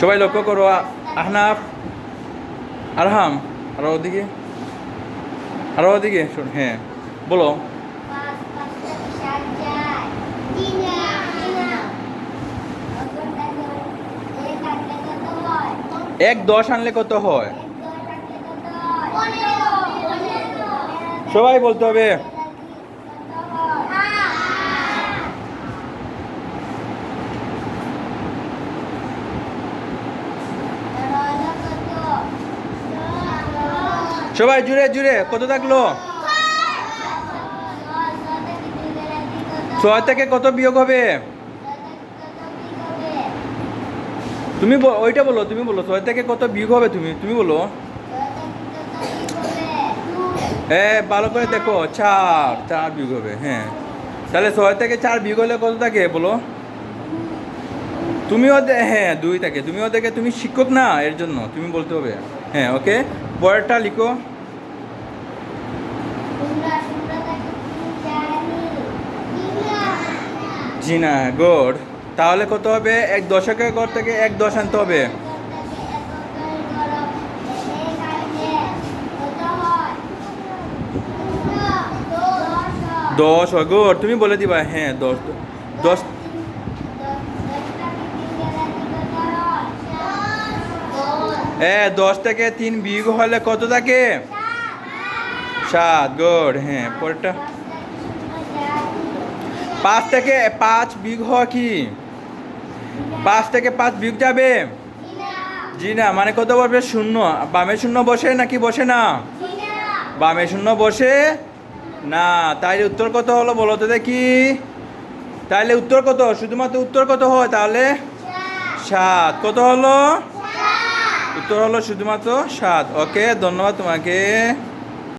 সবাই লক্ষ্য করো আহনাফ আরহাম আরও ওদিকে আরও ওদিকে শোন হ্যাঁ বলো। এক দশ আনলে কত হয়? সবাই বলতে হবে কত হয় তেরো হলো কত সবাই জুড়ে জুড়ে, কত থাকল? ছয় থেকে কত বিয়োগ হবে? তুমি ওইটা বলো, তুমি বলো, ছয় থেকে কত বিয়োগ হবে তুমি? তুমি বলো। হ্যাঁ ভালো করে দেখো, চার চার বিয়োগ হবে হ্যাঁ। তাহলে ছয় থেকে চার বিয়োগ হলে কত থাকে, বলো? তুমিও হ্যাঁ দুই থাকে। তুমিও দেখে তুমি শিক্ষক না, এর জন্য, তুমি বলতে হবে। হ্যাঁ ওকে? পরেরটা লিখো। জি না গুড। তাহলে কত হবে? এক দশকের ঘর থেকে এক দশ আনতে হবে। দশ গুড। তুমি বলে দিবা হ্যাঁ দশ। দশ হ্যাঁ দশ থেকে তিন বিয়োগ হলে কত থাকে? সাত, গুড। হ্যাঁ পরেরটা পাঁচ থেকে পাঁচ হওয়া কি? পাঁচ থেকে পাঁচ বিঘ যাবে? জি না মানে কত বসবে? শূন্য। বামে শূন্য বসে নাকি বসে না? বামে শূন্য বসে না। তাইলে উত্তর কত হলো বলো তো দেখি। তাইলে উত্তর কত? শুধুমাত্র উত্তর কত হয় তাহলে? সাত। কত হলো? উত্তর হলো শুধুমাত্র সাত। ওকে, ধন্যবাদ তোমাকে।